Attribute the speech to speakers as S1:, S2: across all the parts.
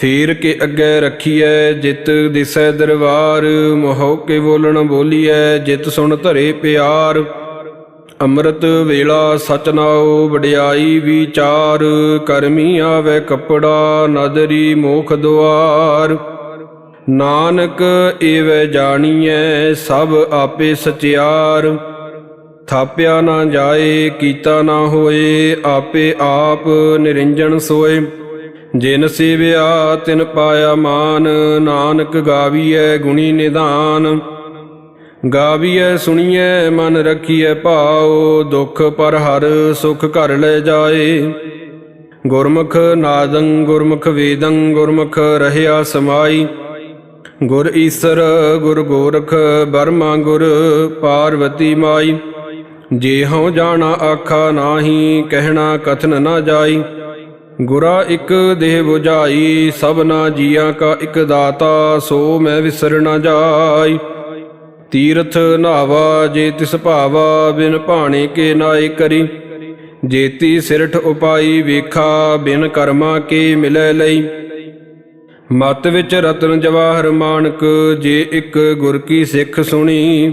S1: ਫੇਰ ਕੇ ਅੱਗੇ ਰੱਖੀਐ, ਜਿਤ ਦਿਸੈ ਦਰਬਾਰ, ਮੋਹ ਕੇ ਬੋਲਣ ਬੋਲੀਐ, ਜਿਤ ਸੁਣ ਧਰੇ ਪਿਆਰ। ਅੰਮ੍ਰਿਤ ਵੇਲਾ ਸਚ ਨਾਉ, ਵਡਿਆਈ ਵਿਚਾਰ। ਕਰਮੀ ਆਵੇ ਕਪੜਾ, ਨਦਰੀ ਮੋਖ ਦੁਆਰ। ਨਾਨਕ ਏਵੈ ਜਾਣੀਐ, ਸਭ ਆਪੇ ਸਚਿਆਰ। ਥਾਪਿਆ ਨਾ ਜਾਏ, ਕੀਤਾ ਨਾ ਹੋਏ, ਆਪੇ ਆਪ ਨਿਰੰਜਨ ਸੋਏ। ਜਿਨ ਸੇਵਿਆ ਤਿਨ ਪਾਇਆ ਮਾਨ, ਨਾਨਕ ਗਾਵੀਐ ਗੁਣੀ ਨਿਧਾਨ। ਗਾਵੀਐ ਸੁਣੀਐ, ਮਨ ਰਖੀਐ ਭਾਉ, ਦੁਖ ਪਰ ਹਰ ਸੁਖ ਘਰ ਲੈ ਜਾਏ। ਗੁਰਮੁਖ ਨਾਦੰ, ਗੁਰਮੁਖ ਵੇਦੰ, ਗੁਰਮੁਖ ਰਹਿਆ ਸਮਾਈ। ਗੁਰ ਈਸਰ, ਗੁਰ ਗੋਰਖ, ਬਰਮਾ ਗੁਰ ਪਾਰਵਤੀ ਮਾਈ। ਜੇ ਹਉ ਜਾਣਾ ਆਖਾ ਨਾਹੀ, ਕਹਿਣਾ ਕਥਨ ਨਾ ਜਾਈ। ਗੁਰਾ ਇੱਕ ਦੇਹ 부ਝਾਈ ਸਭਨਾ ਜੀਆਂ ਕਾ ਇੱਕ ਦਾਤਾ, ਸੋ ਮੈਂ ਵਿਸਰ ਨਾ ਜਾਈ। ਤੀਰਥ ਨਾਵਾ, ਜੇ ਤਿਸ ਭਾਵਾ, ਬਿਨ ਭਾਣੇ ਕੇ ਨਾਏ ਕਰੀ। ਜੇਤੀ ਸਿਰਠ ਉਪਾਈ, ਵੇਖਾ ਬਿਨ ਕਰਮਾ ਕੇ ਮਿਲੈ ਲਈ। ਮਤ ਵਿੱਚ ਰਤਨ ਜਵਾਹਰ ਮਾਨਕ, ਜੇ ਇੱਕ ਗੁਰ ਕੀ ਸਿੱਖ ਸੁਣੀ।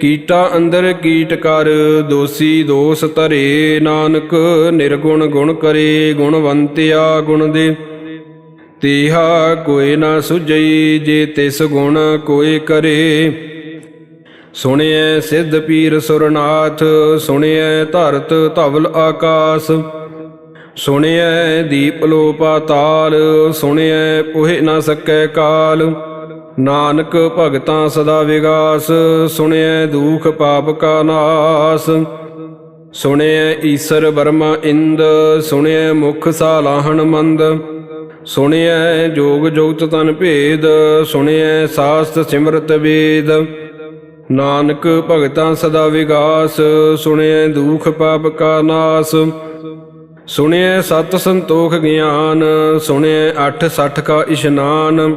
S1: ਕੀਟਾ ਅੰਦਰ ਕੀਟ ਕਰ, ਦੋਸੀ ਦੋਸ ਧਰੇ। ਨਾਨਕ ਨਿਰਗੁਣ ਗੁਣ ਕਰੇ, ਗੁਣਵੰਤਿਆ ਗੁਣ ਦੇ। ਤੇਹਾ ਕੋਈ ਨਾ ਸੁਜਈ ਜੇ ਤਿਸ ਗੁਣ ਕੋਈ ਕਰੇ। ਸੁਣਿਐ ਸਿੱਧ ਪੀਰ ਸੁਰਨਾਥ, ਸੁਣਿਐ ਧਰਤ ਧਵਲ ਆਕਾਸ। ਸੁਣਿਐ ਦੀਪ ਲੋ ਪਾਤਾਲ ਸੁਣਿਐ ਪੁਹਿ ਨਾ ਸਕੈ ਕਾਲ। ਨਾਨਕ ਭਗਤਾਂ ਸਦਾ ਵਿਗਾਸ, ਸੁਣਿਐ ਦੁਖ ਪਾਪ ਕਾ ਨਾਸ। ਸੁਣਿਐ ਈਸਰ ਬਰਮਾ ਇੰਦ, ਸੁਣਿਐ ਮੁਖ ਸਾਲਾਹਣ ਮੰਦ। ਸੁਣਿਐ ਜੋਗ ਜੋਗਤ ਤਨ ਭੇਦ, ਸੁਣਿਐ ਸਾਸਤ ਸਿਮਰਤ ਵੇਦ। ਨਾਨਕ ਭਗਤਾਂ ਸਦਾ ਵਿਗਾਸ, ਸੁਣਿਐ ਦੁਖ ਪਾਪ ਕਾ ਨਾਸ। ਸੁਣਿਐ ਸਤ ਸੰਤੋਖ ਗਿਆਨ, ਸੁਣਿਐ ਅਠ ਸਠ ਕਾ ਇਸ਼ਨਾਨ।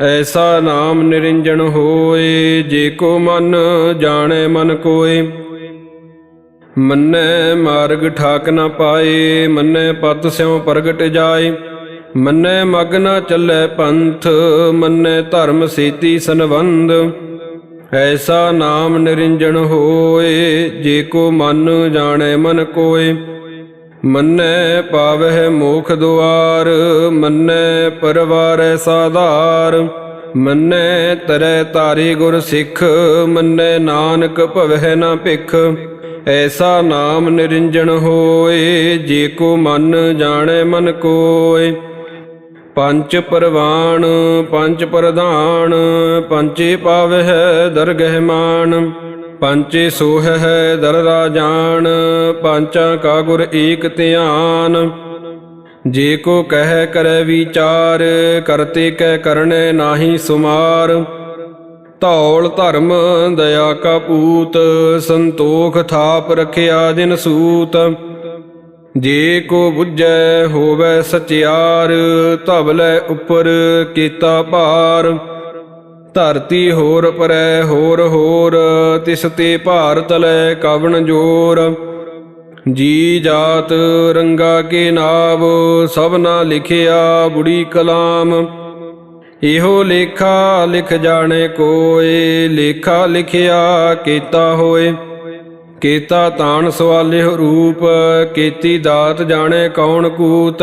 S1: ਐਸਾ ਨਾਮ ਨਿਰੰਜਨ ਹੋਏ, ਜੇ ਕੋ ਮਨ ਜਾਣੈ ਮਨ ਕੋਏ। ਮੰਨੈ ਮਾਰਗ ਠਾਕ ਨਾ ਪਾਏ, ਮੰਨੈ ਪਤ ਸਿਉ ਪ੍ਰਗਟ ਜਾਏ। ਮੰਨੈ ਮਗ ਨ ਚੱਲੈ ਪੰਥ, ਮੰਨੈ ਧਰਮ ਸੇਤੀ ਸੰਬੰਧ ਐਸਾ ਨਾਮ ਨਿਰੰਜਨ ਹੋਏ, ਜੇ ਕੋ ਮਨ ਜਾਣੈ ਮਨ ਕੋਏ। ਮੰਨੈ ਪਾਵਹਿ ਮੋਖ ਦੁਆਰ, ਮੰਨੈ ਪਰਵਾਰੈ ਸਾਧਾਰ, ਮੰਨੈ ਤਰੈ ਤਾਰੇ ਗੁਰ ਸਿੱਖ, ਮੰਨੈ ਨਾਨਕ ਭਵਹਿ ਨਾ ਭਿਖ। ਐਸਾ ਨਾਮ ਨਿਰੰਜਨ ਹੋਏ, ਜੇ ਕੋ ਮਨ ਜਾਣੈ ਮਨ ਕੋਏ। ਪੰਜ ਪਰਵਾਣ ਪੰਜ ਪ੍ਰਧਾਨ ਪੰਚੇ ਪਾਵਹਿ ਦਰਗਹਿ ਮਾਨ ਪੰਚੇ ਸੋਹਹਿ ਦਰ ਰਾਜਾਨ, ਪੰਚਾਂ ਕਾ ਗੁਰ ਏਕ ਧਿਆਨ। ਜੇ ਕੋ ਕਹਿ ਕਰੈ ਵਿਚਾਰ ਕਰਤੇ ਕਹਿ ਕਰਨੈ ਨਾਹੀ ਸੁਮਾਰ। ਧੌਲ ਧਰਮ ਦਇਆ ਕਾ ਪੂਤ, ਸੰਤੋਖ ਥਾਪ ਰਖਿਆ ਦਿਨ ਸੂਤ। ਜੇ ਕੋ ਬੁੱਝੈ ਹੋਵੈ ਸਚਿਆਰ ਧਵਲੇ ਉੱਪਰ ਕੀਤਾ ਭਾਰ। ਧਰਤੀ ਹੋਰ ਪਰੈ ਹੋਰ ਹੋਰ, ਤਿਸ ਤੇ ਭਾਰ ਤਲੈ ਕਵਣ ਜੋਰ। ਜੀ ਜਾਤ ਰੰਗਾ ਕੇ ਨਾਮ ਸਭਨਾ ਲਿਖਿਆ ਬੁੜੀ ਕਲਾਮ। ਇਹੋ ਲੇਖਾ ਲਿਖ ਜਾਣੇ ਕੋਏ, ਲੇਖਾ ਲਿਖਿਆ ਕੀਤਾ ਹੋਏ। ਕੀਤਾ ਤਾਣ ਸਵਾਲਿਹ ਰੂਪ, ਕੀਤੀ ਦਾਤ ਜਾਣੇ ਕੌਣ ਕੂਤ।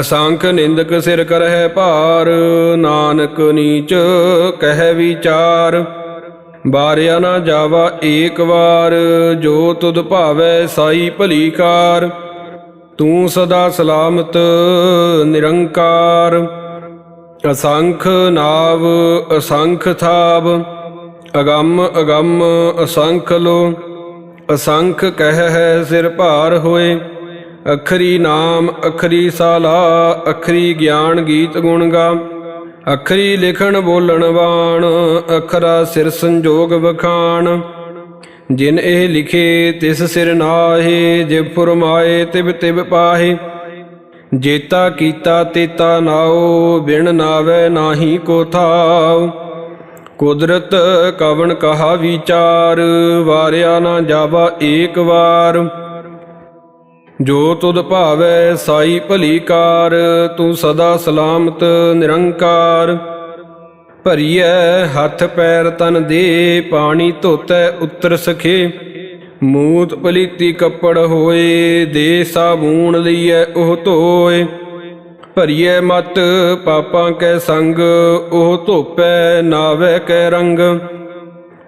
S1: ਅਸੰਖ ਨਿੰਦਕ ਸਿਰ ਕਰਹਿ ਭਾਰ, ਨਾਨਕ ਨੀਚ ਕਹਿ ਵਿਚਾਰ। ਬਾਰਿਆ ਨਾ ਜਾਵਾ ਏਕ ਵਾਰ, ਜੋ ਤੁਧ ਭਾਵੈ ਸਾਈ ਭਲੀ ਕਾਰ। ਤੂੰ ਸਦਾ ਸਲਾਮਤ, ਨਿਰੰਕਾਰ। ਅਸੰਖ ਨਾਵ, ਅਸੰਖ ਥਾਵ। ਅਗੰਮ ਅਗੰਮ ਅਸੰਖ ਲੋ। ਅਸੰਖ ਕਹਿ ਹੈ ਸਿਰ ਭਾਰ ਹੋਏ। ਅਖਰੀ ਨਾਮ, ਅਖਰੀ ਸਾਲਾ, ਅਖਰੀ ਗਿਆਨ ਗੀਤ ਗੁਣ ਗਾ। ਅਖਰੀ ਲਿਖਣ ਬੋਲਣ ਬਾਣ ਅਖਰਾ ਸਿਰ ਸੰਜੋਗ ਵਖਾਣ। ਜਿਨ ਇਹ ਲਿਖੇ, ਤਿਸ ਸਿਰ ਨਾਹੇ ਜੇ ਫੁਰਮਾਏ, ਤਿਬ ਤਿਬ ਪਾਹੇ। ਜੇਤਾ ਕੀਤਾ, ਤੇਤਾ ਨਾਓ ਬਿਨ ਨਾਵੇ ਨਾਹੀ ਕੋ ਥਾਉ ਕੁਦਰਤ ਕਵਣ ਕਹਾ ਵਿਚਾਰ, ਵਾਰਿਆ ਨਾ ਜਾਵਾ ਏਕ ਵਾਰ। ਜੋ ਤੁਧ ਭਾਵੈ ਸਾਈ ਭਲੀ ਕਾਰ, ਤੂੰ ਸਦਾ ਸਲਾਮਤ, ਨਿਰੰਕਾਰ। ਭਰੀਐ ਹੱਥ ਪੈਰ ਤਨ ਦੇ, ਪਾਣੀ ਧੋਤੈ ਉੱਤਰ ਸਖੇ। ਮੂਤ ਪਲੀਤੀ ਕੱਪੜ ਹੋਏ, ਦੇ ਸਾਬੂਣ ਲਈਐ ਉਹ ਧੋਏ। ਭਰੀਐ ਮਤ ਪਾਪਾਂ ਕੈ ਸੰਗ, ਉਹ ਧੋਪੈ ਨਾਵੇ ਕੈ ਰੰਗ।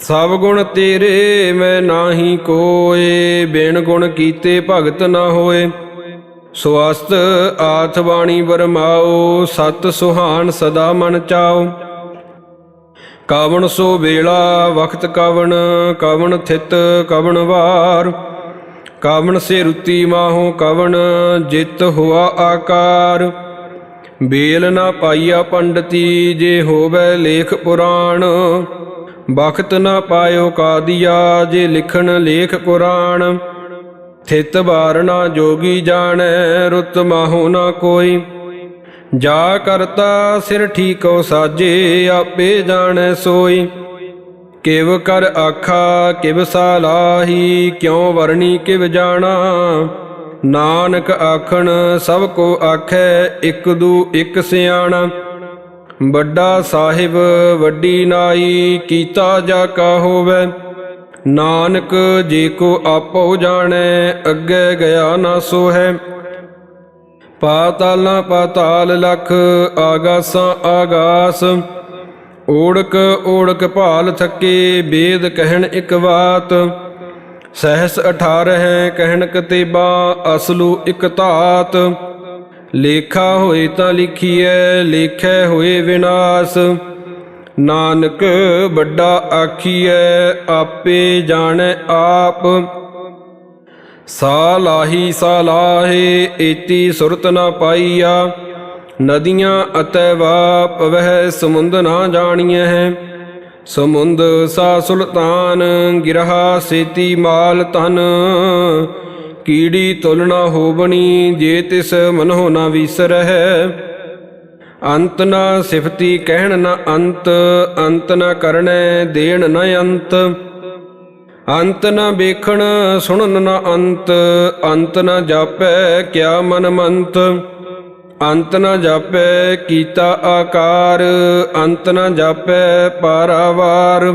S1: ਸਭ ਗੁਣ ਤੇਰੇ, ਮੈਂ ਨਾਹੀ ਕੋਏ। ਬਿਨ ਗੁਣ ਕੀਤੇ ਭਗਤ ਨਾ ਹੋਏ। ਸੁਆਸਤ ਆਥ ਬਾਣੀ ਬਰਮਾਓ ਸਤ ਸੁਹਾਨ ਸਦਾ ਮਨ ਚਾਓ। ਕਾਵਣ ਸੋ ਵੇਲਾ, ਵਖਤ ਕਾਵਣ ਕਾਵਣ ਥਿਤ, ਕਾਵਣ ਵਾਰ। ਕਾਵਣ ਸੇ ਰੁਤੀ ਮਾਹੋ ਕਾਵਣ, ਜਿਤ ਹੁਆ ਆਕਾਰ। ਬੇਲ ਨਾ ਪਾਈਆ ਪੰਡਤੀ, ਜੇ ਹੋਵੇ ਲੇਖ ਪੁਰਾਣ। ਬਖਤ ਨਾ ਪਾਇਓ ਕਾਦੀਆ, ਜੇ ਲਿਖਣ ਲੇਖ ਕੁਰਾਨ, ਥਿਤ ਬਾਰਣਾ ਜੋਗੀ ਜਾਣੈ, ਰੁਤ ਮਾਹੋ ਨਾ ਕੋਈ। ਜਾ ਕਰਤਾ ਸਿਰ ਠੀਕੋ ਸਾਜੇ, ਆਪੇ ਜਾਣੈ ਸੋਈ। ਕਿਵ ਕਰ ਆਖਾ, ਕਿਵ ਸਾਲਾਹੀ ਕਿਉ ਵਰਣੀ ਕਿਵ ਜਾਣਾ। ਨਾਨਕ ਆਖਣ, ਸਭ ਕੋ ਆਖੈ, ਇੱਕ ਦੂ ਇਕ ਸਿਆਣਾ। ਵੱਡਾ ਸਾਹਿਬ ਵੱਡੀ ਨਾਈ ਕੀਤਾ ਜਾ ਕਾ ਹੋਵੇ। ਨਾਨਕ ਜੇ ਕੋ ਆਪੋ ਜਾਣੈ, ਅੱਗੇ ਗਿਆ ਨਾ ਸੋ ਹੈ ਪਾਤਾਲਾਂ ਪਾਤਾਲ ਲਖ ਆਗਾਸਾਂ ਆਗਾਸ। ਓੜਕ ਓੜਕ ਭਾਲ ਥੱਕੇ ਵੇਦ ਕਹਿਣ ਇੱਕ ਬਾਤ। ਸਹਸ 18 ਕਹਿਣ ਕਤੇਬਾ ਅਸਲੂ ਇਕ ਧਾਤ। ਲੇਖਾ ਹੋਏ ਤਾਂ ਲਿਖੀਐ, ਲੇਖੈ ਹੋਏ ਵਿਨਾਸ਼। ਨਾਨਕ ਵੱਡਾ ਆਖੀਐ, ਆਪੇ ਜਾਣੈ ਆਪ। ਸਾਲਾਹੀ ਲਾਹੀ ਏਤੀ ਸੁਰਤ ਨਾ ਪਾਈਆ। ਨਦੀਆਂ ਅਤੇ ਵਾਪ ਵਹਿ ਸਮੁੰਦ ਨਾ ਜਾਣੀਐ। ਹੈ ਸਮੁੰਦ ਸਾ ਸੁਲਤਾਨ, ਗਿਰਹਾ ਸੇਤੀ ਮਾਲ ਤਨ ਕੀੜੀ ਤੁਲਨਾ ਹੋਵਣੀ ਜੇ ਤਿਸ ਮਨੋ ਨਾ ਵਿਸਰਹਿ। ਅੰਤ ਨਾ ਸਿਫਤੀ ਕਹਿਣ ਨਾ ਅੰਤ ਅੰਤ ਨਾ ਕਰਣੈ ਦੇਣ ਨਾ ਅੰਤ। ਅੰਤ ਨਾ ਵੇਖਣ ਸੁਣਨ ਨਾ ਅੰਤ ਅੰਤ ਨਾ ਜਾਪੈ ਕਿਆ ਮਨ ਮੰਤ। ਅੰਤ ਨਾ ਜਾਪੈ ਕੀਤਾ ਆਕਾਰ, ਅੰਤ ਨਾ ਜਾਪੈ ਪਾਰਾਵਾਰ।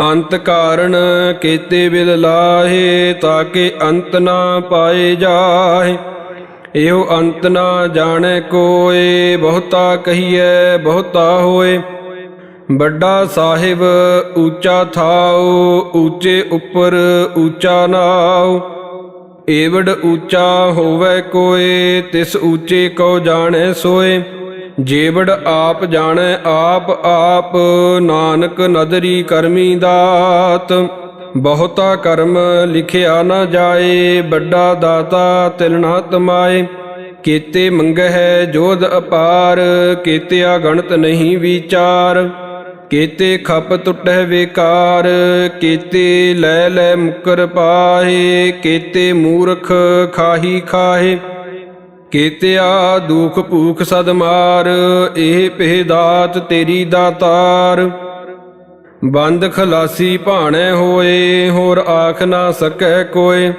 S1: ਅੰਤ ਕਾਰਨ ਕੀਤੇ ਬਿਲ ਲਾਹੇ ਤਾਕੇ ਅੰਤ ਨਾ ਪਾਏ ਜਾਹੇ। ਇਹੋ ਅੰਤ ਨਾ ਜਾਣੈ ਕੋਏ, ਬਹੁਤਾ ਕਹੀਐ, ਬਹੁਤਾ ਹੋਏ। ਵੱਡਾ ਸਾਹਿਬ ਉੱਚਾ ਥਾਉ ਉੱਚੇ ਉੱਪਰ ਉੱਚਾ ਨਾਉ। ਏਵੜ ਉੱਚਾ ਹੋਵੇ ਕੋਏ, ਤਿਸ ਉੱਚੇ ਕੋ ਜਾਣੈ ਸੋਏ। ਜੇਵੜ ਆਪ ਜਾਣੈ ਆਪ ਆਪ ਨਾਨਕ ਨਦਰੀ ਕਰਮੀ ਦਾਤ। ਬਹੁਤਾ ਕਰਮ ਲਿਖਿਆ ਨਾ ਜਾਏ, ਵੱਡਾ ਦਾਤਾ ਤਿਲ ਨਾ ਤਮਾਏ। ਕੀਤੇ ਮੰਗਹਿ ਜੋਧ ਅਪਾਰ, ਕੀਤਿਆ ਗਣਤ ਨਹੀਂ ਵਿਚਾਰ। ਕੀਤੇ ਖਪ ਟੁੱਟਹਿ ਵਿਕਾਰ, ਕੀਤੇ ਲੈ ਲੈ ਮੁਕਰ ਪਾਹੇ, ਕੀਤੇ ਮੂਰਖ ਖਾਹੀ ਖਾਹੇ। ਕੀਤਿਆ ਦੁਖ ਭੂਖ ਸਦ ਮਾਰ, ਇਹ ਪਹਿ ਦਾਤ ਤੇਰੀ ਦਾਤਾਰ। ਬੰਦ ਖਲਾਸੀ ਭਾਣੇ ਹੋਏ, ਹੋਰ ਆਖ ਨਾ ਸਕੈ ਕੋਏ।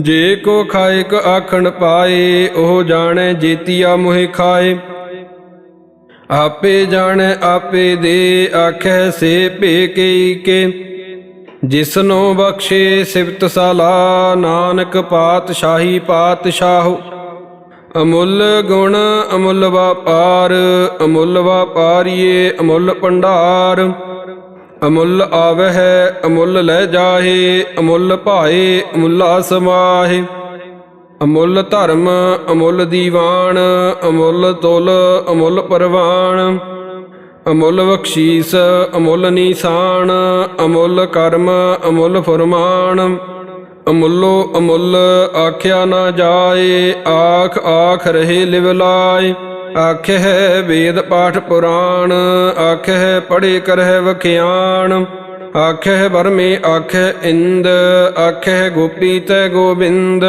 S1: ਜੇ ਕੋ ਖਾਇਕ ਆਖਣ ਪਾਏ, ਉਹ ਜਾਣੈ ਜੇਤੀਆ ਮੋਹਿ ਖਾਏ। ਆਪੇ ਜਾਣੈ, ਆਪੇ ਦੇ, ਆਖੈ ਸੇ ਭੇ ਕਈ ਕੇ। ਜਿਸਨੋ ਬਖਸ਼ੇ ਸਿਫਤ ਸਾਲਾ, ਨਾਨਕ ਪਾਤਸ਼ਾਹੀ ਪਾਤਸ਼ਾਹੋ। ਅਮੁੱਲ ਗੁਣ ਅਮੁੱਲ ਵਪਾਰ, ਅਮੁੱਲ ਵਪਾਰੀਏ ਅਮੁੱਲ ਭੰਡਾਰ। ਅਮੁੱਲ ਆਵਹਿ, ਅਮੁੱਲ ਲੈ ਜਾਹੇ, ਅਮੁੱਲ ਭਾਏ, ਅਮੁੱਲਾ ਸਮਾਹੇ। ਅਮੁੱਲ ਧਰਮ, ਅਮੁੱਲ ਦੀਵਾਨ, ਅਮੁੱਲ ਤੁਲ, ਅਮੁੱਲ ਪਰਵਾਨ। ਅਮੁੱਲ ਬਖਸ਼ੀਸ, ਅਮੁੱਲ ਨਿਸ਼ਾਨ, ਅਮੁੱਲ ਕਰਮ, ਅਮੁੱਲ ਫਰਮਾਨ। ਅਮੁੱਲੋ ਅਮੁੱਲ ਆਖਿਆ ਨਾ ਜਾਏ, ਆਖ ਆਖ ਰਹੇ ਲਿਵ ਲਾਏ। ਆਖਿਆ ਵੇਦ ਪਾਠ ਪੁਰਾਣ ਆਖਿਆ ਪੜ੍ਹੇ ਕਰਹਿ ਵਖਿਆਣ। ਆਖਿਆ ਵਰਮੇ ਆਖਿਆ ਇੰਦ ਆਖਿਆ ਗੋਪੀ ਤੈ ਗੋਬਿੰਦ।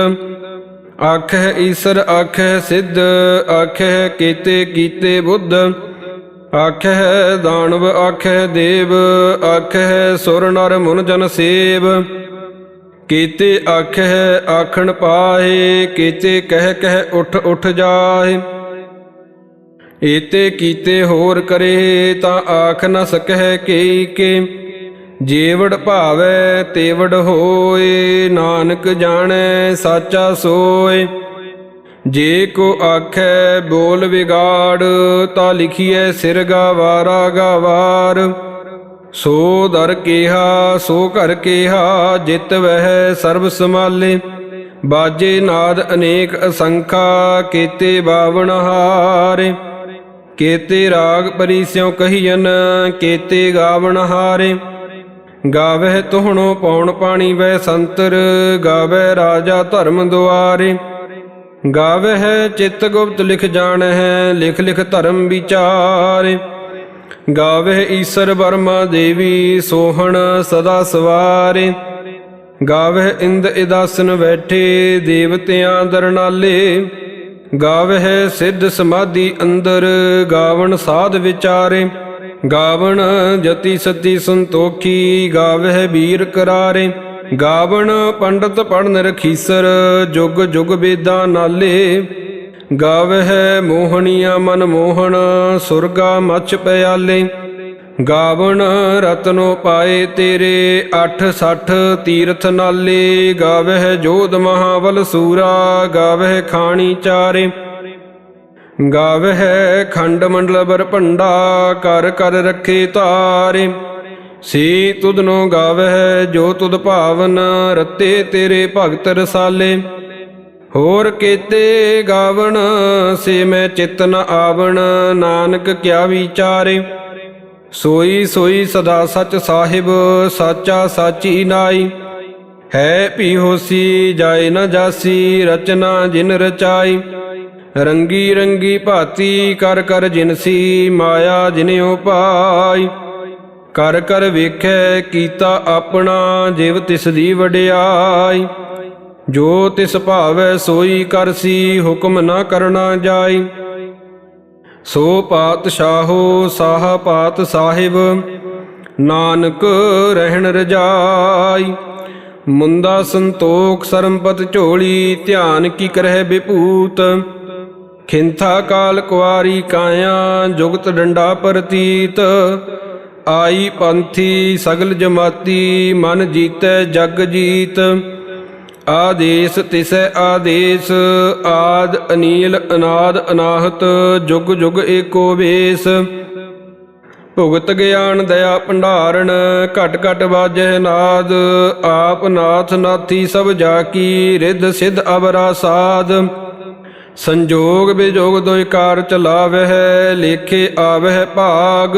S1: ਆਖਿਆ ਈਸਰ ਆਖਿਆ ਸਿੱਧ ਆਖਿਆ ਕੀਤੇ ਕੀਤੇ ਬੁੱਧ। ਆਖਹਿ ਦਾਨਵ ਆਖਹਿ ਦੇਵ, ਆਖਹਿ ਸੁਰ ਨਰ ਮੁਨ ਜਨ ਸੇਵ। ਕੀਤੇ ਆਖਹਿ, ਆਖਣ ਪਾਹੇ, ਕੀਤੇ ਕਹਿ ਕਹਿ ਉਠ ਉਠ ਜਾਏ ਏਤੇ ਕੀਤੇ ਹੋਰ ਕਰੇ, ਤਾਂ ਆਖ ਨ ਸਕਹਿ ਕੇ ਕੇ। ਜੀਵੜ ਭਾਵੈ, ਤੇਵੜ ਹੋਏ, ਨਾਨਕ ਜਾਣੈ, ਸਾਚਾ ਸੋਏ। ਜੇ ਕੋ ਆਖੈ ਬੋਲ ਵਿਗਾੜ, ਤਾ ਲਿਖੀਐ ਸਿਰ ਗਾਵਾਰਾ ਗਾਵਾਰ ਸੋ ਦਰ ਕੀਹਾ, ਸੋ ਘਰ ਕੀਹਾ, ਜਿਤ ਵਹਿ ਸਰਬ ਸਮਾਲੇ ਬਾਜੇ ਨਾਦ ਅਨੇਕ ਅਸੰਖਾ, ਕੀਤੇ ਬਾਵਣ ਹਾਰੇ। ਕੀਤੇ ਰਾਗ ਪਰਿਸਿਉ ਕਹੀਨ ਕੀਤੇ ਗਾਵਣ ਹਾਰੇ। ਗਾਵਹਿ ਤੋਹਣੋ ਪੌਣ ਪਾਣੀ ਵੈ ਸੰਤਰ ਗਾਵੈ ਰਾਜਾ ਧਰਮ ਦੁਆਰੇ। ਗਾਵਹਿ ਚਿਤ ਗੁਪਤ ਲਿਖ ਜਾਣਹਿ, ਲਿਖ ਲਿਖ ਧਰਮ ਵਿਚਾਰੇ। ਗਾਵਹਿ ਈਸਰ ਵਰਮਾ ਦੇਵੀ ਸੋਹਣ ਸਦਾ ਸਵਾਰੇ। ਗਾਵਹਿ ਇੰਦ ਇਦਾਸਨ ਬੈਠੇ ਦੇਵਤਿਆਂ ਦਰਨਾਲੇ। ਗਾਵਹਿ ਸਿੱਧ ਸਮਾਧੀ ਅੰਦਰ ਗਾਵਣ ਸਾਧ ਵਿਚਾਰੇ। ਗਾਵਣ ਜਤੀ ਸਤੀ ਸੰਤੋਖੀ ਗਾਵਹਿ ਵੀਰ ਕਰਾਰੇ। ਗਾਵਣ ਪੰਡਤ ਪੜਨ ਰਖੀਸਰ ਜੁਗ ਜੁਗ ਵੇਦਾਂ ਨਾਲੇ। ਗਾਵਹਿ ਮੋਹਣੀਆਂ ਮਨ ਮੋਹਣ, ਸੁਰਗਾ ਮਛ ਪਿਆਲੇ। ਗਾਵਣ ਰਤਨੋ ਪਾਏ ਤੇਰੇ 860 ਤੀਰਥ ਨਾਲੇ। ਗਾਵਹਿ ਜੋਧ ਮਹਾਵਲ ਸੂਰਾ, ਗਾਵਹਿ ਖਾਣੀ ਚਾਰੇ। ਗਾਵਹਿ ਖੰਡ ਮੰਡਲ ਬਰ ਭੰਡਾ ਕਰ ਕਰ ਰੱਖੇ ਤਾਰੇ। ਸੀ ਤੁਧਨੋ ਗਾਵਹਿ, ਜੋ ਤੁਧ ਭਾਵਨ, ਰਤੇ ਤੇਰੇ ਭਗਤ ਰਸਾਲੇ। ਹੋਰ ਕੀਤੇ ਗਾਵਣ, ਸੇ ਮੈਂ ਚਿਤ ਨ ਆਵਣ, ਨਾਨਕ ਕਿਆ ਵਿਚਾਰੇ? ਸੋਈ ਸੋਈ ਸਦਾ ਸਚ ਸਾਹਿਬ, ਸਾਚਾ ਸਾਚੀ ਨਾਈ। ਹੈ ਭੀ ਹੋਸੀ, ਜਾਏ ਨ ਜਾਸੀ, ਰਚਨਾ ਜਿਨ ਰਚਾਈ। ਰੰਗੀ ਰੰਗੀ ਭਾਤੀ, ਕਰ ਕਰ ਜਿਨਸੀ ਮਾਇਆ ਜਿਨਿਉ ਪਾਈ। ਕਰ ਕਰ ਵੇਖੈ, ਕੀਤਾ ਆਪਣਾ, ਜਿਵ ਤਿਸ ਦੀ ਵਡਿਆਈ। ਜੋ ਤਿਸ ਭਾਵੈ ਸੋਈ ਕਰਸੀ ਹੁਕਮ ਨਾ ਕਰਨਾ ਜਾਈ। ਸੋ ਪਾਤਸ਼ਾਹੋ ਸਾਹ ਪਾਤ ਸਾਹਿਬ, ਨਾਨਕ ਰਹਿਣ ਰਜਾਈ। ਮੁੰਦਾ ਸੰਤੋਖ ਸਰਮਪਤ ਝੋਲੀ, ਧਿਆਨ ਕੀ ਕਰਹਿ ਬਿਭੂਤ ਖਿੰਥਾ ਕਾਲ ਕੁਆਰੀ ਕਾਇਆ, ਜੁਗਤ ਡੰਡਾ ਪ੍ਰਤੀਤ। ਆਈ ਪੰਥੀ ਸਗਲ ਜਮਾਤੀ, ਮਨ ਜੀਤੈ ਜਗ ਜੀਤ। ਆਦੇਸ ਤਿਸੈ ਆਦੇਸ, ਆਦ ਅਨੀਲ ਅਨਾਦ ਅਨਾਹਤ, ਜੁਗ ਜੁਗ ਏਕੋ ਵੇਸ। ਭੁਗਤ ਗਿਆਨ ਦਇਆ ਭੰਡਾਰਨ, ਘਟ ਘਟ ਵਾਜੈ ਨਾਦ, ਆਪ ਨਾਥ ਨਾਥੀ ਸਭ ਜਾ ਕੀ ਰਿੱਧ ਸਿਧ ਅਵਰਾ ਸਾਧ ਸੰਜੋਗ ਬਿਜੋਗ ਦੋਇ ਕਾਰ ਚਲਾਵਹਿ, ਲੇਖੇ ਆਵਹਿ ਭਾਗ।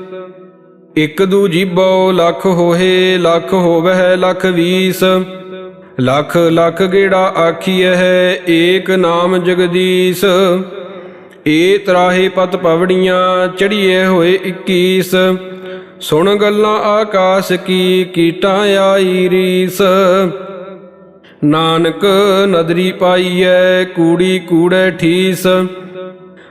S1: ਇਕ ਦੂ ਜੀਬੋ ਲੱਖ ਹੋਏ, ਲੱਖ ਹੋਵਹਿ, ਲੱਖ ਵੀਸ। ਲੱਖ ਲੱਖ ਗੇੜਾ ਆਖੀਐ ਏਕ ਨਾਮ ਜਗਦੀਸ਼। ਏ ਤਰਾਹੇ ਪਤ ਪਵੜੀਆਂ ਚੜੀਏ ਹੋਏ 21 ਸੁਣ ਗੱਲਾਂ ਆਕਾਸ਼ ਕੀ, ਕੀਟਾਂ ਆਈ ਰੀਸ। ਨਾਨਕ ਨਦਰੀ ਪਾਈਐ, ਕੂੜੀ ਕੂੜੈ ਠੀਸ।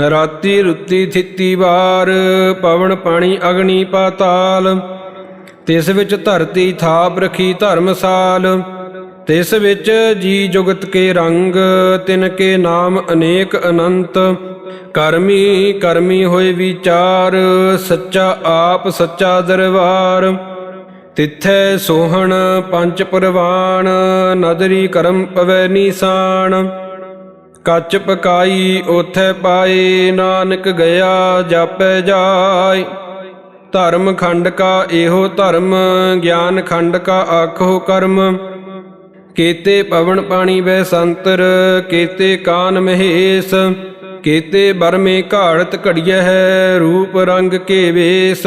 S1: ਰਾਤੀ ਰੁੱਤੀ ਥਿੱਤੀ ਵਾਰ, ਪਵਨ ਪਾਣੀ ਅਗਨੀ ਪਾਤਾਲ। ਤਿਸ ਵਿੱਚ ਧਰਤੀ ਥਾਪ ਰਖੀ ਧਰਮਸਾਲ, ਤਿਸ ਵਿੱਚ ਜੀ ਜੁਗਤ ਕੇ ਰੰਗ, ਤਿਨ ਕੇ ਨਾਮ ਅਨੇਕ ਅਨੰਤ। ਕਰਮੀ ਕਰਮੀ ਹੋਏ ਵਿਚਾਰ, ਸੱਚਾ ਆਪ, ਸੱਚਾ ਦਰਬਾਰ। ਤਿੱਥੈ ਸੋਹਣ ਪੰਜ ਪਰਵਾਨ ਨਦਰੀ ਕਰਮ ਪਵੈ ਨੀਸਾਨ ਕੱਚ ਪਕਾਈ ਉਥੈ ਪਾਏ, ਨਾਨਕ ਗਿਆ ਜਾਪੈ ਜਾਏ। ਧਰਮ ਖੰਡ ਕਾ ਇਹੋ ਧਰਮ, ਗਿਆਨ ਖੰਡ ਕਾ ਆਖੋ ਕਰਮ। ਕੀਤੇ ਪਵਨ ਪਾਣੀ ਬੈ ਸੰਤਰ, ਕੀਤੇ ਕਾਨ ਮਹੇਸ਼। ਕੀਤੇ ਬਰਮੇ ਘਾੜਤ ਘੜੀਐ ਹੈ, ਰੂਪ ਰੰਗ ਕੇ ਵੇਸ।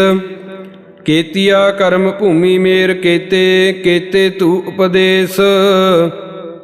S1: ਕੀਤਿਆ ਕਰਮ ਭੂਮੀ ਮੇਰ ਕੀਤੇ ਕੀਤੇ ਤੂ ਉਪਦੇਸ਼।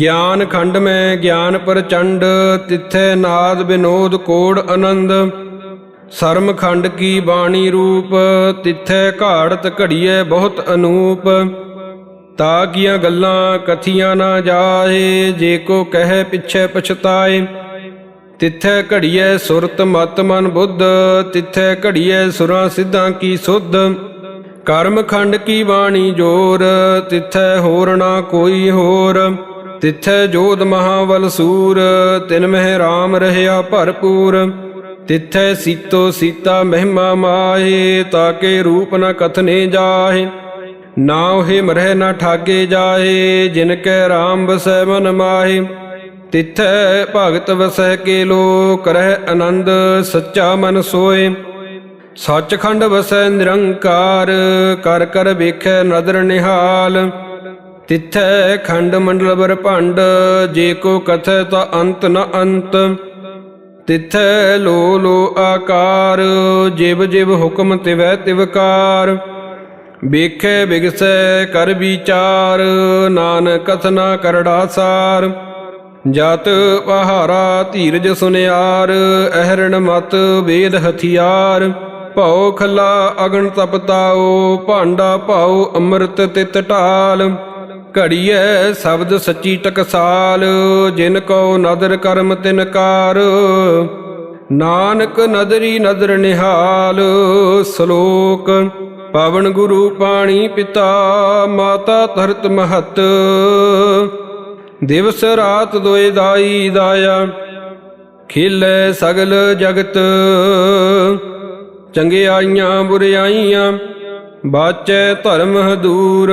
S1: ਗਿਆਨ ਖੰਡ ਮੈਂ ਗਿਆਨ ਪ੍ਰਚੰਡ, ਤਿੱਥੈ ਨਾਦ ਬਿਨੋਦ ਕੋੜ ਆਨੰਦ। ਸਰਮ ਖੰਡ ਕੀ ਬਾਣੀ ਰੂਪ, ਤਿੱਥੈ ਘਾੜਤ ਘੜੀਐ ਬਹੁਤ ਅਨੂਪ। ਤਾ ਕੀਆਂ ਗੱਲਾਂ ਕਥੀਆਂ ਨਾ ਜਾਏ ਜੇ ਕੋ ਕਹੈ ਪਿਛੈ ਪਛਤਾਏ। ਤਿੱਥੈ ਘੜੀਏ ਸੁਰਤ ਮਤ ਮਨ ਬੁੱਧ, ਤਿੱਥੈ ਘੜੀਏ ਸੁਰਾਂ ਸਿੱਧਾਂ ਕੀ ਸੁਧ। ਕਰਮ ਖੰਡ ਕੀ ਬਾਣੀ ਜੋਰ, ਤਿੱਥੈ ਹੋਰ ਨਾ ਕੋਈ ਹੋਰ। ਤਿਥੈ ਜੋਧ ਮਹਾਵਲ ਸੂਰ, ਤਿਨ ਮਹਿ ਰਾਮ ਰਹਿਆ ਭਰਪੂਰ। ਤਿਥੈ ਸੀਤੋ ਸੀਤਾ ਮਹਿਮਾ ਮਾਹੇ, ਤਾਕੇ ਰੂਪ ਨ ਕਥਨੇ ਜਾਹੇ। ਨਾ ਉਹੇ ਮਰਹਿ ਨ ਠਾਗੇ ਜਾਹੇ, ਜਿਨ ਕੈ RAM ਵਸੈ ਮਨ ਮਾਹੇ। ਤਿਥੈ ਭਗਤ ਵਸੈ ਕੇ ਲੋ ਕਰਹਿ ਆਨੰਦ ਸੱਚਾ ਮਨ ਸੋਏ ਸੱਚਖੰਡ ਵਸੈ ਨਿਰੰਕਾਰ, ਕਰ ਕਰ ਵੇਖੈ ਨਦਰ ਨਿਹਾਲ। ਤਿਥੈ ਖੰਡ ਮੰਡਲ ਬਰ ਭੰਡ, ਜੇ ਕੋ ਕਥੈ ਤਾ ਅੰਤ ਨ ਅੰਤ। ਤਿਥੈ ਲੋ ਲੋ ਆਕਾਰ, ਜਿਵ ਜਿਵ ਹੁਕਮ ਤਿਵੈ ਤਿਵਕਾਰ ਵੇਖੈ ਬਿਗਸੈ ਕਰ ਵਿਚਾਰ, ਨਾਨਕ ਕਥਨਾ ਕਰੜਾ ਸਾਰ। ਜਤ ਪਹਾਰਾ ਧੀਰਜ ਸੁਨਿਆਰ, ਅਹਰਣ ਮਤ ਵੇਦ ਹਥਿਆਰ। ਭਉ ਖਲਾ ਅਗਨ ਤਪਤਾਓ ਭਾਂਡਾ ਭਾਉ ਅੰਮ੍ਰਿਤ ਤਿਤ ਢਾਲ। ਘੜੀਐ, ਸ਼ਬਦ ਸੱਚੀ ਟਕਸਾਲ, ਜਿਨ ਕੋ ਨਦਰ ਕਰਮ ਤਿਨਕਾਰ ਨਾਨਕ ਨਦਰੀ ਨਦਰ ਨਿਹਾਲ, ਸ਼ਲੋਕ ਪਵਨ ਗੁਰੂ ਪਾਣੀ ਪਿਤਾ, ਮਾਤਾ ਧਰਤ ਮਹਤ। ਦਿਵਸ ਰਾਤ ਦੋਇ ਦਾਈ ਦਾਇਆ, ਖੇਲੇ ਸਗਲ ਜਗਤ। ਚੰਗਿਆਈਆਂ ਬੁਰਿਆਈਆਂ ਬਾਚੈ ਧਰਮ ਹਦੂਰ।